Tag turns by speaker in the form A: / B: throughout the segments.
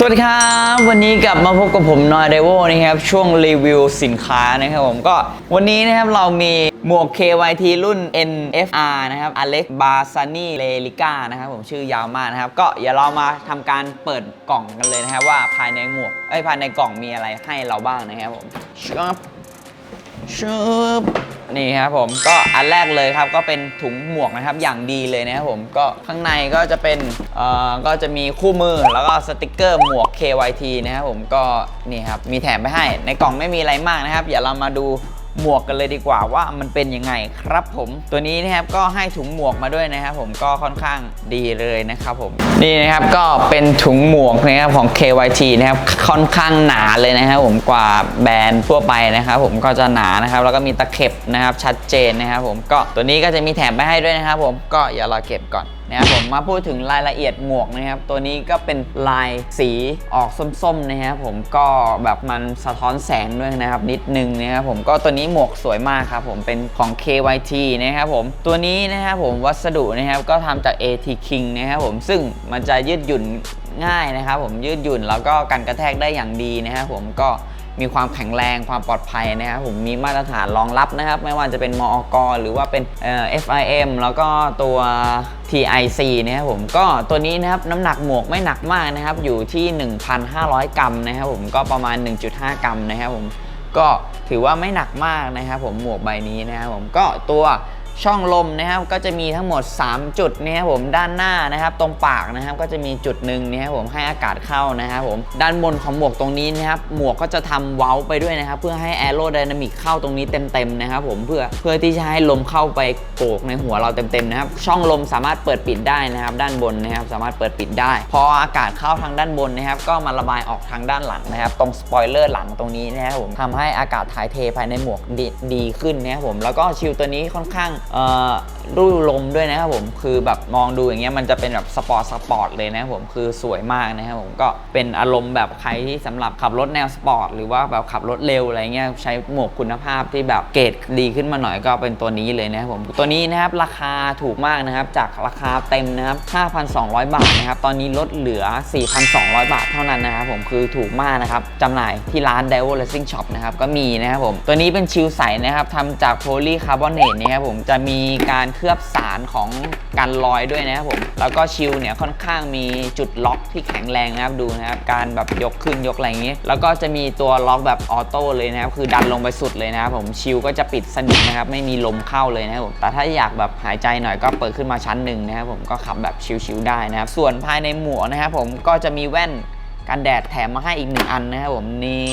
A: สวัสดีครับ วันนี้กลับมาพบกับผมนอยเดวนะครับ ช่วงรีวิวสินค้านะครับผมก็วันนี้นะครับเรามีหมวก KYT รุ่น NFR นะครับ Alex Barsani Lelica นะครับผมชื่อยาวมากนะครับ ก็อย่าเรามาทำการเปิดกล่องกันเลยนะครับ ว่าภายในหมวกเอ้ยภายในกล่องมีอะไรให้เราบ้างนะครับผมชับชึบ นี่ครับผมก็อันแรกเลยครับก็เป็นถุงหมวกนะครับอย่างดีเลยนะครับผมก็ข้างในก็จะเป็นเอ่อก็จะมีคู่มือแล้วก็สติกเกอร์หมวก KYT นะครับผมก็นี่ครับมีแถมไปให้ในกล่องไม่มีอะไรมากนะครับ เดี๋ยวเรามาดู หมวกกันเลยดีกว่าว่ามันเป็นยังไงครับผมตัวนี้นะครับก็ให้ถุงหมวกมาด้วยนะครับผมก็ค่อนข้างดีเลยนะครับผมนี่นะครับก็เป็นถุงหมวกนะครับของ KYT นะครับค่อนข้างหนาเลยนะครับผมกว่าแบรนด์ทั่วไปนะครับผมก็จะหนานะครับแล้วก็มีตะเข็บนะครับชัดเจนนะครับผมก็ตัวนี้ก็จะมีแถมไปให้ด้วยนะครับผมก็อย่ารอเก็บก่อน นะครับผมมาพูดถึงรายละเอียดหมวกนะครับ ตัวนี้ก็เป็นลายสีออกส้มๆนะครับผมก็แบบมันสะท้อนแสงด้วยนะครับ นิดนึงนะครับผมก็ตัวนี้หมวกสวยมากครับผมเป็นของ KYT นะครับผมตัวนี้นะครับผมวัสดุนะครับก็ทำจาก AT King นะครับผมซึ่งมันจะยืดหยุ่นง่ายนะครับผมยืดหยุ่นแล้วก็กันกระแทกได้อย่างดีนะครับผมก็ มีความแข็งแรงความปลอดภัยนะครับผมมีมาตรฐานรองรับนะครับ ไม่ว่าจะเป็นมอกหรือว่าเป็นเอ่อ FIM แล้วก็ตัว TIC นะครับผมก็ตัวนี้นะครับน้ำหนักหมวกไม่หนักมากนะครับ อยู่ที่ 1,500 กรัมนะครับผมก็ประมาณ 1.5 กรัมนะครับผมก็ถือว่าไม่หนักมากนะครับผมหมวกใบนี้นะครับผมก็ตัว ช่องลมนะครับก็จะมีทั้งหมด 3 จุดนะครับผมด้านหน้านะครับ ตรงปากนะครับก็จะมีจุดหนึ่งนะครับผมให้อากาศเข้านะครับผมด้านบนของหมวกตรงนี้นะครับหมวกก็จะทำเว้าไปด้วยนะครับ เพื่อให้แอโรไดนามิกเข้าตรงนี้เต็มๆนะครับผมเพื่อเพื่อที่จะให้ลมเข้าไปโกกในหัวเราเต็มๆนะครับช่องลมสามารถเปิดปิดได้นะครับ ด้านบนนะครับสามารถเปิดปิดได้ พออากาศเข้าทางด้านบนนะครับ ก็มาระบายออกทางด้านหลังนะครับ ตรงสปอยเลอร์หลังตรงนี้นะครับผมทำให้อากาศถ่ายเทภายในหมวกดีดีขึ้นนะครับผมแล้วก็ชิลตัวนี้ค่อนข้างรูลมด้วยนะครับผมคือแบบมองดูอย่างเงี้ยมันจะเป็นแบบสปอร์ตสปอร์ตเลยนะครับผมคือสวยมากนะครับผมก็เป็นอารมณ์แบบใครที่สำหรับขับรถแนวสปอร์ตหรือว่าแบบขับรถเร็วอะไรเงี้ยใช้หมวกคุณภาพที่แบบเกรดดีขึ้นมาหน่อยก็เป็นตัวนี้เลยนะครับผมตัวนี้นะครับราคาถูกมากนะครับจากราคาเต็มนะครับ 5,200 บาทนะครับตอนนี้ลดเหลือ 4,200 บาทเท่านั้นนะครับผมคือถูกมากนะครับจำหน่ายที่ร้าน d a v o Racing Shop นะครับก็มีนะครับผมตัวนี้เป็นชิลใสนะครับทำจากโพลีคาร์บอเนตนะครับผมจะมีการเคลือบสารของกันรอยด้วยนะครับผม แล้วก็ชิลเนี่ยค่อนข้างมีจุดล็อกที่แข็งแรงนะครับดูนะครับการแบบยกขึ้นยกอะไรอย่างงี้ แล้วก็จะมีตัวล็อกแบบออโต้เลยนะครับคือดันลงไปสุดเลยนะครับผมชิลก็จะปิดสนิทนะครับไม่มีลมเข้าเลยนะครับผมแต่ถ้าอยากแบบหายใจหน่อยก็เปิดขึ้นมาชั้นหนึ่งนะครับผมก็ขับแบบชิลๆได้นะครับส่วนภายในหมวกนะครับผมก็จะมีแว่น กันแดดแถมมาให้อีกหนึ่งอันนะครับผมนี่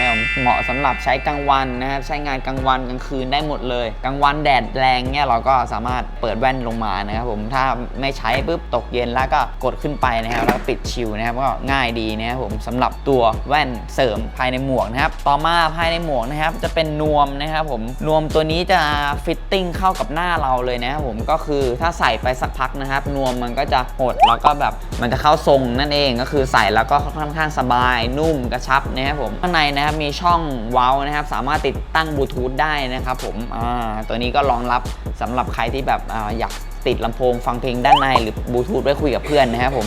A: ครับผมเหมาะสำหรับใช้กลางวันนะครับใช้งานกลางวันกลางคืนได้หมดเลยกลางวันแดดแรงเนี่ยเราก็สามารถเปิดแว่นลงมานะครับผมถ้าไม่ใช้ปุ๊บตกเย็นแล้วก็กดขึ้นไปนะครับแล้วก็ปิดชิลนะครับก็ง่ายดีนะครับผมสำหรับตัวแว่นเสริมภายในหมวกนะครับต่อมาภายในหมวกนะครับจะเป็นนวมนะครับผมนวมตัวนี้จะฟิตติ้งเข้ากับหน้าเราเลยนะครับผมก็คือถ้าใส่ไปสักพักนะครับนวมมันก็จะหดแล้วก็แบบ มันจะเข้าทรงนั่นเองก็คือใส่แล้วก็ค่อนข้างสบายนุ่มกระชับนะครับผมข้างในนะครับมีช่องเว้านะครับสามารถติดตั้งบลูทูธได้นะครับผมอ่าตัวนี้ก็รองรับสำหรับใครที่แบบออยากติดลำโพงฟังเพลงด้านในหรือบลูทูธไว้คุยกับเพื่อนนะครับผม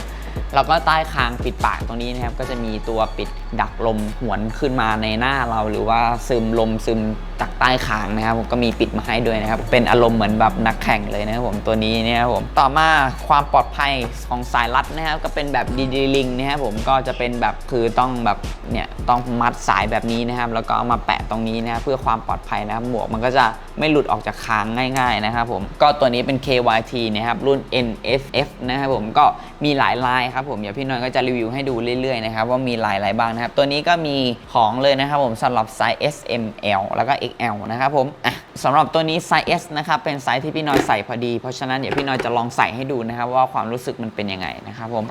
A: แล้วก็ใต้คางปิดปากตรงนี้นะครับ ก็จะมีตัวปิดดักลมหวนขึ้นมาในหน้าเราหรือว่าซึมลมซึม จากใต้คางนะครับผมก็มีปิดมาให้ด้วยนะครับ เป็นอารมณ์เหมือนแบบนักแข่งเลยนะครับผมตัวนี้นะครับผมต่อมาความปลอดภัยของสายรัดนะครับ ก็เป็นแบบดีดีลิงนะครับผมก็จะเป็นแบบคือต้องแบบเนี่ยต้องมัดสายแบบนี้นะครับ แล้วก็เอามาแปะตรงนี้นะครับเพื่อความปลอดภัยนะครับหมวกมันก็จะไม่หลุดออกจากคางง่าย ๆนะครับผมก็ตัวนี้เป็น KYT นะครับรุ่น NSF นะครับผมก็มีหลายลายครับผมเดี๋ยวพี่น้อยก็จะรีวิวให้ดูเรื่อยๆนะครับว่ามีลายอะไรบ้างนะครับตัวนี้ก็มีของเลยนะครับผมสำหรับไซส์ S M L แล้วก็ XL นะครับผมอะสำหรับตัวนี้ไซส์ S นะครับ เป็นไซส์ที่พี่น้อยใส่พอดี เพราะฉะนั้นเดี๋ยวพี่น้อยจะลองใส่ให้ดูนะครับ ว่าความรู้สึกมันเป็นยังไงนะครับผม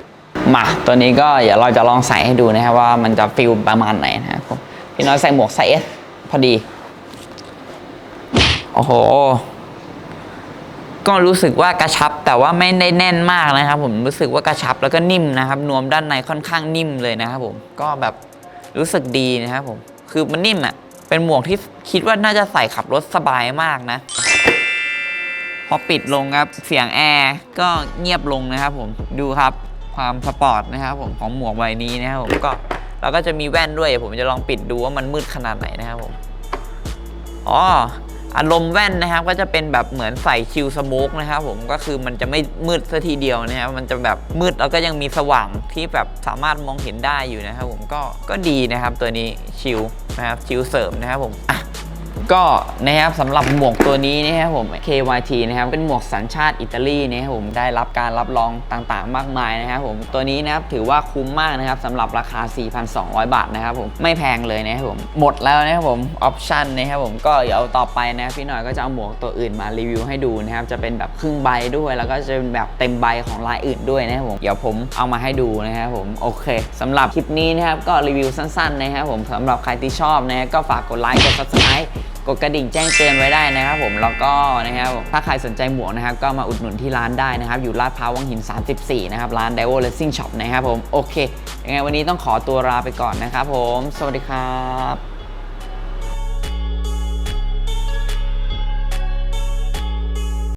A: มาตัวนี้ก็เดี๋ยวเราจะลองใส่ให้ดูนะครับว่ามันจะฟิลประมาณไหนนะครับผมพี่น้อยใส่หมวกไซส์ S พอดี โอ้โห ก็รู้สึกว่ากระชับแต่ว่าไม่ได้แน่นมากนะครับ ผมรู้สึกว่ากระชับแล้วก็นิ่มนะครับ นวมด้านในค่อนข้างนิ่มเลยนะครับผมก็แบบรู้สึกดีนะครับผมคือมันนิ่มอะ่ะ เป็นหมวกที่คิดว่าน่าจะใส่ขับรถสบายมากนะ พอปิดลงครับเสียงแอร์ก็เงียบลงนะครับผมดูครับความสปอร์ตนะครับผมของหมวกใบนี้นะครับผมก็เราก็จะมีแว่นด้วย ผมจะลองปิดดูว่ามันมืดขนาดไหนนะครับผมอ๋อ อารมณ์แว่นนะครับก็จะเป็นแบบเหมือนใส่คิวสโมกนะครับผมก็คือมันจะไม่มืดซะทีเดียวนะครับมันจะแบบมืดแล้วก็ยังมีสว่างที่แบบสามารถมองเห็นได้อยู่นะครับผมก็ก็ดีนะครับตัวนี้ชิลนะครับชิลเสริมนะครับผมอะ ก็นะครับสำหรับหมวกตัวนี้นะครับผม KYT นะครับเป็นหมวกสัญชาติอิตาลีนะครับผมได้รับการรับรองต่างๆ มากมายนะครับผมตัวนี้นะครับถือว่าคุ้มมากนะครับสำหรับราคา 4,200 บาทนะครับผมไม่แพงเลยนะครับผมหมดแล้วนะครับผมออปชันนะครับผมก็เดี๋ยวต่อไปนะพี่หน่อยก็จะเอาหมวกตัวอื่นมารีวิวให้ดูนะครับจะเป็นแบบครึ่งใบด้วย แล้วก็จะเป็นแบบเต็มใบของลายอื่นด้วยนะครับผมเดี๋ยวผมเอามาให้ดูนะครับผมโอเคสำหรับคลิปนี้นะครับก็รีวิวสั้นๆนะครับผมสำหรับใครที่ชอบนะก็ฝากกดไลค์กด subscribe กดกระดิ่งแจ้งเตือนไว้ได้นะครับผมแล้วก็นะครับถ้าใครสนใจหมวกนะครับก็มาอุดหนุนที่ร้านได้นะครับ อยู่ลาดพร้าววังหิน 34 นะครับ ร้าน d i v o Racing Shop นะครับผมโอเคยังไงวันนี้ต้องขอตัวลาไปก่อนนะครับผม สวัสดีครับ